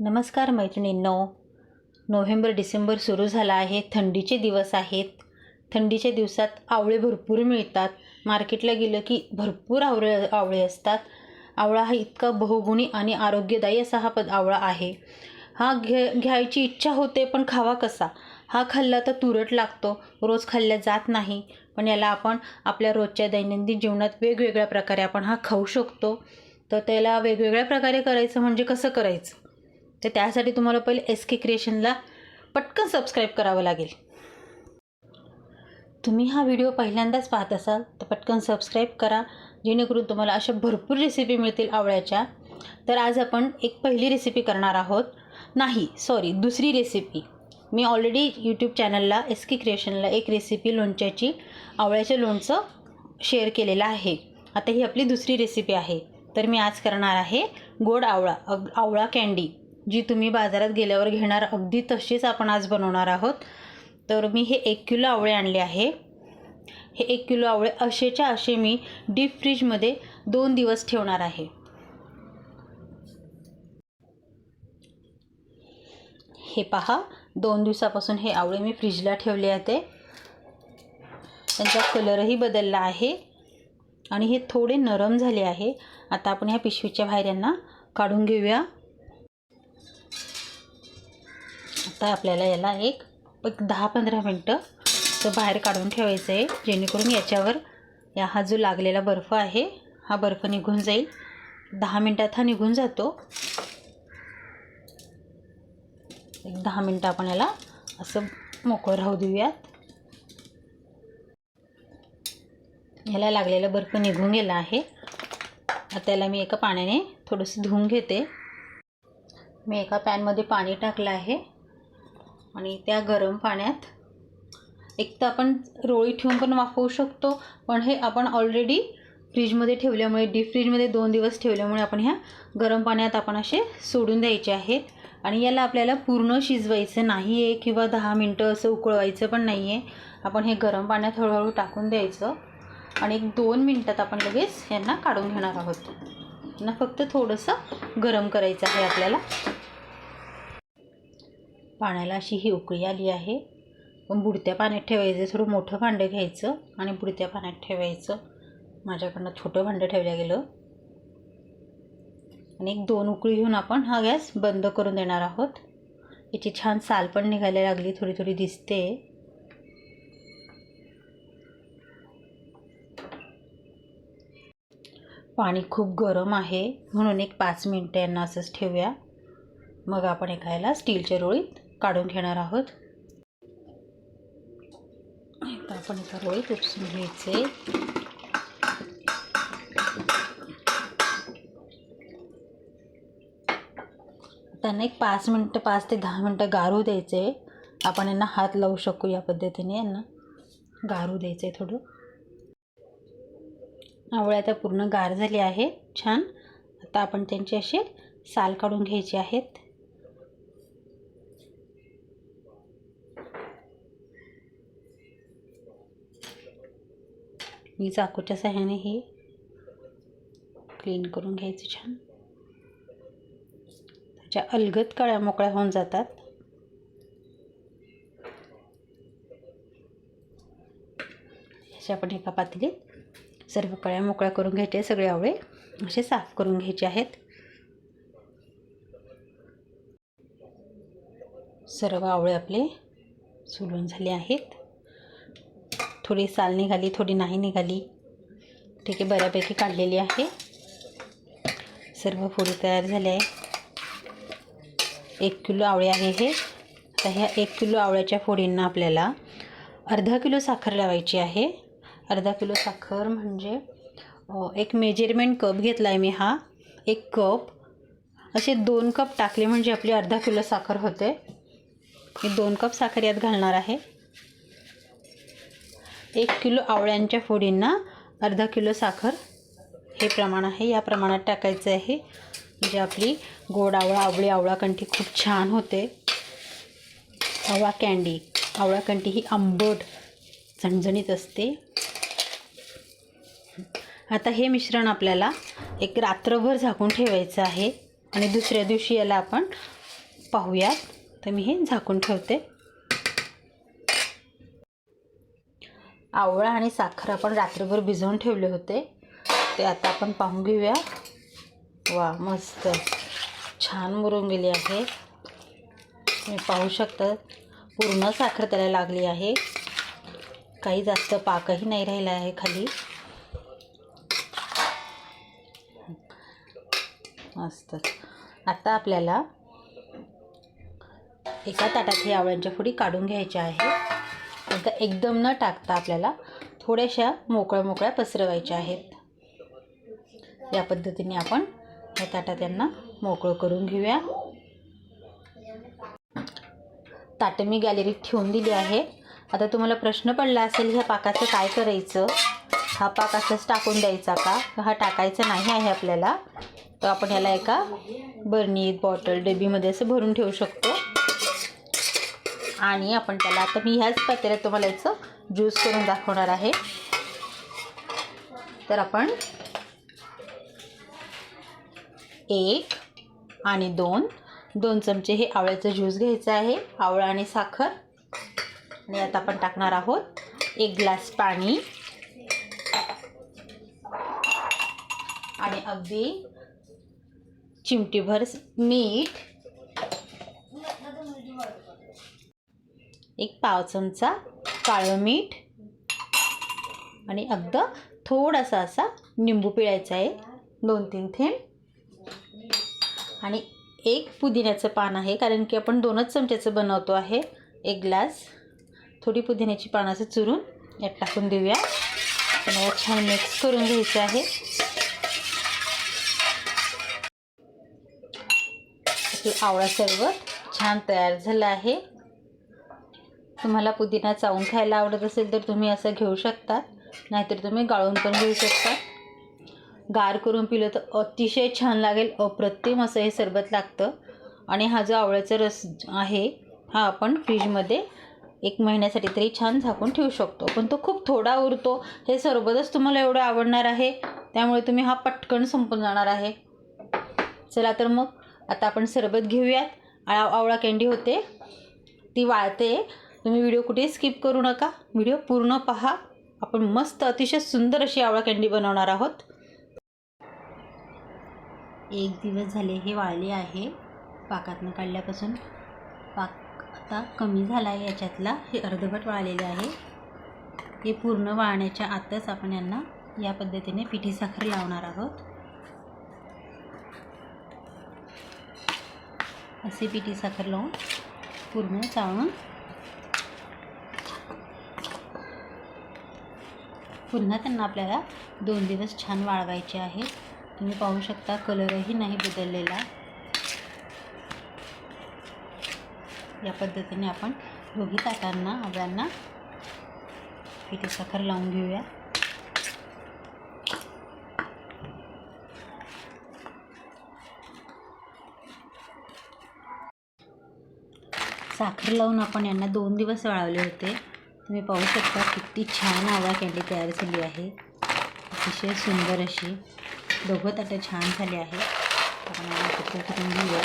नमस्कार मैत्रिणींनो. November December सुरू झाला आहे. थंडीचे दिवस आहेत. थंडीच्या दिवसात आवळे भरपूर मिळतात. मार्केटला गेलं की भरपूर आवळे आवळे असतात. आवळा हा इतका बहुगुणी आणि आरोग्यदायी असा हा पद आवळा आहे. हा घे घ्यायची इच्छा होते पण खावा कसा? हा खाल्ला तर तुरट लागतो. रोज खाल्ला जात नाही. पण याला आपण आपल्या रोजच्या दैनंदिन जीवनात वेगवेगळ्या प्रकारे आपण हा खाऊ शकतो. तर त्याला वेगवेगळ्या प्रकारे करायचं म्हणजे कसं करायचं? तर त्यासाठी तुम्हाला पहिले एस के क्रिएशनला पटकन सबस्क्राईब करावं लागेल. तुम्ही हा व्हिडिओ पहिल्यांदाच पाहत असाल तर पटकन सबस्क्राईब करा जेणेकरून तुम्हाला अशा भरपूर रेसिपी मिळतील आवळ्याच्या. तर आज आपण एक पहिली रेसिपी करणार आहोत. नाही सॉरी दुसरी रेसिपी मी ऑलरेडी यूट्यूब चॅनलला एस के क्रिएशनला एक रेसिपी लोणच्याची आवळ्याचं लोणचं शेअर केलेलं आहे. आता ही आपली दुसरी रेसिपी आहे. तर मी आज करणार आहे गोड आवळा अग आवळा कँडी जी तुम्ही बाजारात गेल्यावर घेणार अगदी तशीच आपण आज बनवणार आहोत. तर मी हे एक किलो आवळे आणले आहे. हे एक किलो आवळे असेच्या असे मी डीप फ्रीजमध्ये दोन दिवस ठेवणार आहे. हे पहा दोन दिवसापासून हे आवळे मी फ्रीजला ठेवले होते त्यांचा कलरही बदलला आहे आणि हे थोडे नरम झाले आहे. आता आपण ह्या पिशवीच्या बाहेर यांना काढून घेऊया. आता आपल्याला याला एक एक दहा पंधरा मिनटं तर बाहेर काढून ठेवायचं आहे. जेणेकरून याच्यावर या हा जो लागलेला बर्फ आहे हा बर्फ निघून जाईल. दहा मिनटात हा निघून जातो. एक दहा मिनटं आपण याला असं मोकळं राहू देऊयात. ह्याला लागलेला बर्फ निघून गेला आहे. आता त्याला मी एका पाण्याने थोडंसं धुवून घेते. मी एका पॅनमध्ये पाणी टाकलं आहे. आणि त्या गरम पाण्यात एक तर आपण रोळी ठेवून पण वाफवू शकतो पण हे आपण ऑलरेडी फ्रीजमध्ये ठेवल्यामुळे डीप फ्रीजमध्ये दोन दिवस ठेवल्यामुळे आपण ह्या गरम पाण्यात आपण असे सोडून द्यायचे आहेत. आणि याला आपल्याला पूर्ण शिजवायचं नाही आहे किंवा दहा मिनटं असं उकळवायचं पण नाही आहे आपण हे गरम पाण्यात हळूहळू टाकून द्यायचं आणि एक दोन मिनटात आपण लगेच यांना काढून घेणार आहोत. यांना फक्त थोडंसं गरम करायचं आहे आपल्याला. पाण्याला अशी ही उकळी आली आहे. पण बुडत्या पाण्यात ठेवायचं थोडं मोठं भांडं घ्यायचं आणि बुडत्या पाण्यात ठेवायचं. माझ्याकडनं छोटं भांडं ठेवलं गेलं. आणि एक दोन उकळी घेऊन आपण हा गॅस बंद करून देणार आहोत. याची छान साल पण निघायला लागली थोडी थोडी दिसते. पाणी खूप गरम आहे म्हणून एक पाच मिनटं यांना असंच ठेवूया. मग आपण एखाद्याला स्टीलच्या रोळीत काढून घेणार आहोत. आता आपण एका रोळीत उपसून घ्यायचे. त्यांना एक पाच मिनटं पाच ते दहा मिनटं गारू द्यायचे. आपण यांना हात लावू शकू या पद्धतीने यांना. गारू द्यायचे थोडं. आवळ्या आता पूर्ण गार झाली आहे छान. आता आपण त्यांची असे साल काढून घ्यायची आहेत. मी चाकूच्या सहाय्याने हे क्लीन करून घ्यायचं छान. त्याच्या अलगद कळ्या मोकळ्या होऊन जातात. अशा आपण एका पातळीत सर्व कळ्या मोकळ्या करून घ्यायचे सगळे आवळे. असे साफ करून घ्यायचे आहेत. सर्व आवळे आपले सोलून झाले आहेत. थोडी साल निघाली थोडी नाही निघाली. ठीक आहे बऱ्यापैकी काढलेली आहे. सर्व फोडी तयार झाले आहे एक किलो आवळे आहे हे. तर ह्या एक किलो आवळ्याच्या फोडींना आपल्याला अर्धा किलो साखर लावायची आहे. अर्धा किलो साखर म्हणजे एक मेजरमेंट कप घेतला आहे मी हा. एक कप. असे दोन कप टाकले म्हणजे आपली अर्धा किलो साखर होते. मी दोन कप साखर यात घालणार आहे. एक किलो आवळ्यांच्या फोडींना अर्धा किलो साखर. हे प्रमाण आहे. या प्रमाणात टाकायचं आहे. म्हणजे आपली गोड आवळा आवळी आवळा कंठी खूप छान होते. आवळा कँडी आवळा कंठी ही आंबट झणझणीत असते. आता हे मिश्रण आपल्याला एक रात्रभर झाकून ठेवायचं आहे. आणि दुसऱ्या दिवशी याला आपण पाहूयात. तर मी हे झाकून ठेवते. आवळा आणि साखर आपण रात्रभर भिजवून ठेवले होते. ते आता आपण पाहून घेऊया. वा मस्त. छान मुरून गेली आहे. तुम्ही पाहू शकता पूर्ण साखर त्याला लागली आहे. काही जास्त पाकही नाही राहिला आहे खाली. मस्त. आता आपल्याला एका ताटात हे आवळ्यांच्या फोडी काढून घ्यायच्या आहे आता एकदम न टाकता आपल्याला थोड्याशा मोकळ्या मोकळ्या पसरवायच्या आहेत. या पद्धतीने आपण या ताटात यांना मोकळं करून घेऊया. ताटं मी गॅलरीत ठेवून दिली आहे आता तुम्हाला प्रश्न पडला असेल ह्या पाकाचं काय करायचं? हा पाक असंच टाकून द्यायचा का? हा टाकायचा नाही आहे आपल्याला. तर आपण याला एका बर्नीत बॉटल डबीमध्ये असं भरून ठेवू शकतो. आणि आपण त्याला आता मी ह्याच पातेल्यात तुम्हाला याचं ज्यूस करून दाखवणार आहे. तर आपण एक आणि दोन दोन चमचे हे आवळ्याचं ज्यूस घ्यायचं आहे. आवळा आणि साखर. आणि आता आपण टाकणार आहोत एक ग्लास पाणी. आणि अगदी चिमटीभर मीठ एक पाव चमचा काळं मीठ आणि अगदी थोडासा असा निंबू पिळायचा आहे. दोन तीन थेंब. आणि एक पुदिन्याचं पान आहे कारण की आपण दोनच चमच्याचं बनवतो आहे. एक ग्लास. थोडी पुदिन्याची पानं असं चुरून यात टाकून देऊया. त्याला छान मिक्स करून घ्यायचं आहे. आवळा सरबत छान तयार झालं आहे. तुम्हाला पुदिना चावून खायला आवडत असेल तर तुम्ही असं घेऊ शकता. नाहीतर तुम्ही गाळून पण घेऊ शकता. गार करून पिलं तर अतिशय छान लागेल अप्रतिम असं हे सरबत लागतं. आणि हा जो आवळ्याचा रस आहे हा आपण फ्रीजमध्ये एक महिन्यासाठी तरी छान झाकून ठेवू शकतो. पण तो खूप थोडा उरतो. हे सरबतच तुम्हाला एवढं आवडणार आहे. त्यामुळे तुम्ही हा पटकन संपून जाणार आहे. चला तर मग आता आपण सरबत घेऊयात. आवळा कँडी होते. ती वाळते. तुम्ही व्हिडिओ कुठेही स्किप करू नका. व्हिडिओ पूर्ण पहा. आपण मस्त अतिशय सुंदर अशी आवळा कँडी बनवणार आहोत. एक दिवस झाले हे वाळले आहे. पाकातनं काढल्यापासून पाक आता कमी झाला आहे याच्यातला. हे अर्धवट वाळलेले आहे. हे पूर्ण वाळण्याच्या आतच आपण यांना या पद्धतीने पिठी साखर लावणार आहोत. असे पिठी साखर लावून पूर्ण चाळून पुन्हा त्यांना आपल्याला दोन दिवस छान वाळवायचे आहे. तुम्ही पाहू शकता कलरही नाही बदललेला. या पद्धतीने आपण दोघी ताटांना आवळ्यांना पिठी साखर लावून घेऊया. साखर लावून आपण यांना दोन दिवस वाळवले होते. तुम्ही पाहू शकता किती छान आवा कँडी तयार झाली आहे. अतिशय सुंदर अशी. दोघं ताटं छान झाले आहे आपण याला करून घेऊया.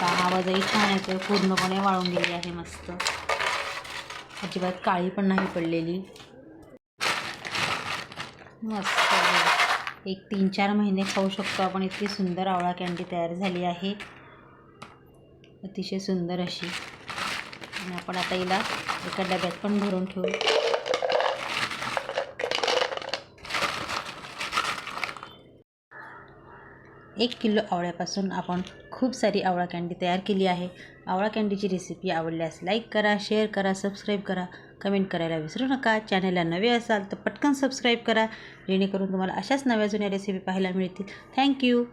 का आवाजही छान येतो पूर्णपणे वाळून गेली आहे मस्त. अजिबात काळी पण नाही पडलेली. मस्त एक तीन चार महिने खाऊ शकतो आपण. इतकी सुंदर आवळा कँडी तयार झाली आहे. अतिशय सुंदर अशी. आणि आपण आता हिला एका डब्यात पण भरून ठेवू. एक किलो आवळ्यापासून आपण खूप सारी आवळा कँडी तयार केली आहे. आवळा कँडीची रेसिपी आवडल्यास लाईक करा शेअर करा सबस्क्राईब करा. कमेंट करायला विसरू नका. चॅनलला नवे असाल तर पटकन सबस्क्राईब करा. जेणेकरून तुम्हाला अशाच नव्या जुन्या रेसिपी पाहायला मिळतील. थँक्यू